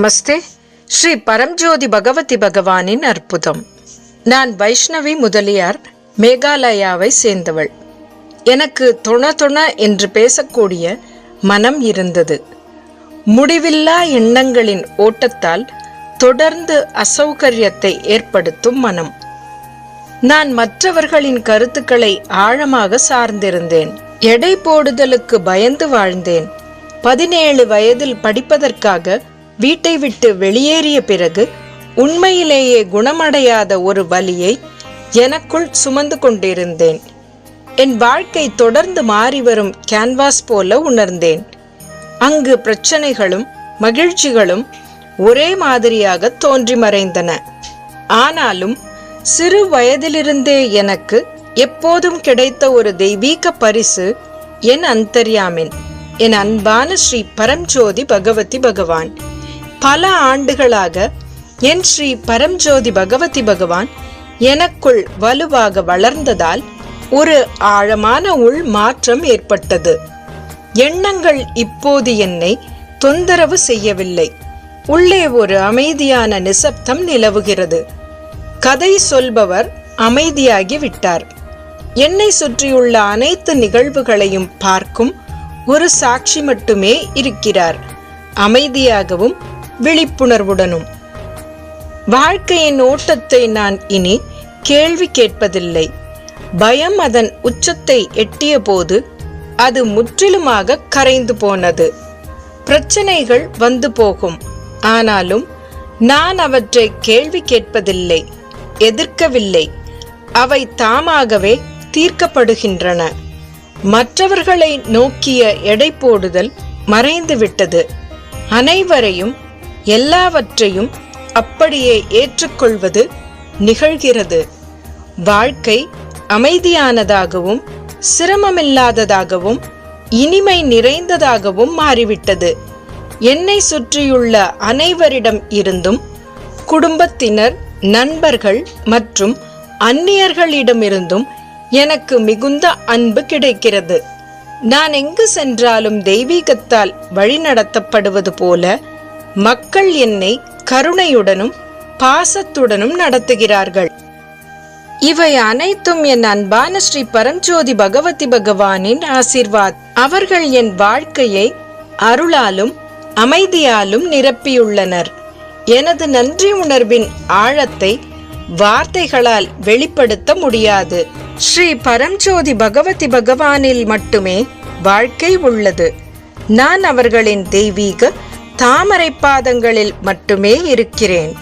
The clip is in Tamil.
நமஸ்தே ஸ்ரீ பரம்ஜோதி பகவதி பகவானின் அற்புதம் நான் வைஷ்ணவி முதலியார் மேகாலயாவை சேர்ந்தவள். எனக்கு தொண தொண என்று பேசக்கூடிய மனம் இருந்தது. முடிவில்லா எண்ணங்களின் ஓட்டத்தால் தொடர்ந்து அசௌகரியத்தை ஏற்படுத்தும் மனம். நான் மற்றவர்களின் கருத்துக்களை ஆழமாக சார்ந்திருந்தேன். எடை போடுதலுக்கு பயந்து வாழ்ந்தேன். பதினேழு வயதில் படிப்பதற்காக வீட்டை விட்டு வெளியேறிய பிறகு உண்மையிலேயே குணமடையாத ஒரு வலியை எனக்குள் சுமந்து கொண்டிருந்தேன். என் வாழ்க்கை தொடர்ந்து மாறி வரும் கேன்வாஸ் போல உணர்ந்தேன். அங்கு பிரச்சனைகளும் மகிழ்ச்சிகளும் ஒரே மாதிரியாக தோன்றி மறைந்தன. ஆனாலும் சிறு வயதிலிருந்தே எனக்கு எப்போதும் கிடைத்த ஒரு தெய்வீக பரிசு என் அந்தர்யாமின் என் அன்பான ஸ்ரீ பரம்ஜோதி பகவதி பகவான். பல ஆண்டுகளாக என் ஸ்ரீ பரம்ஜோதி பகவதி பகவான் எனக்குள் வலுவாக வளர்ந்ததால் ஒரு ஆழமான உள் மாற்றம் ஏற்பட்டது. எண்ணங்கள் இப்போது என்னை தொந்தரவு செய்யவில்லை. உள்ளே ஒரு அமைதியான நிசப்தம் நிலவுகிறது. கதை சொல்பவர் அமைதியாகி விட்டார். என்னை சுற்றியுள்ள அனைத்து நிகழ்வுகளையும் பார்க்கும் ஒரு சாட்சி மட்டுமே இருக்கிறார். அமைதியாகவும் விழிப்புணர்வுடனும். வாழ்க்கையின் ஓட்டத்தை நான் இனி கேள்வி கேட்பதில்லை. பயம் அதன் உச்சத்தை எட்டிய போது அது முற்றிலுமாக கரைந்து போனது. பிரச்சனைகள் வந்து போகும். ஆனாலும் நான் அவற்றை கேள்வி கேட்பதில்லை எதிர்க்கவில்லை. அவை தாமாகவே தீர்க்கப்படுகின்றன. மற்றவர்களை நோக்கிய எடை போடுதல் மறைந்துவிட்டது. அனைவரையும் எல்லாவற்றையும் அப்படியே ஏற்றுக்கொள்வது நிகழ்கிறது. வாழ்க்கை அமைதியானதாகவும் சிரமமில்லாததாகவும் இனிமை நிறைந்ததாகவும் மாறிவிட்டது. என்னை சுற்றியுள்ள அனைவரிடம் இருந்தும் குடும்பத்தினர் நண்பர்கள் மற்றும் அந்நியர்களிடமிருந்தும் எனக்கு மிகுந்த அன்பு கிடைக்கிறது. நான் எங்கு சென்றாலும் தெய்வீகத்தால் வழிநடத்தப்படுவது போல மக்கள் என்னை கருணையுடனும் பாசத்துடனும் நடத்துகிறார்கள். இவை அனைத்தும் என் அன்பான ஸ்ரீ பரம்ஜோதி பகவதி பகவானின் ஆசிர்வாத். அவர்கள் என் வாழ்க்கையை அருளாலும் அமைதியாலும் நிரப்பியுள்ளனர். எனது நன்றி உணர்வின் ஆழத்தை வார்த்தைகளால் வெளிப்படுத்த முடியாது. ஸ்ரீ பரம்ஜோதி பகவதி பகவானில் மட்டுமே வாழ்க்கை உள்ளது. நான் அவர்களின் தெய்வீக தாமரை பாதங்களில் மட்டுமே இருக்கிறேன்.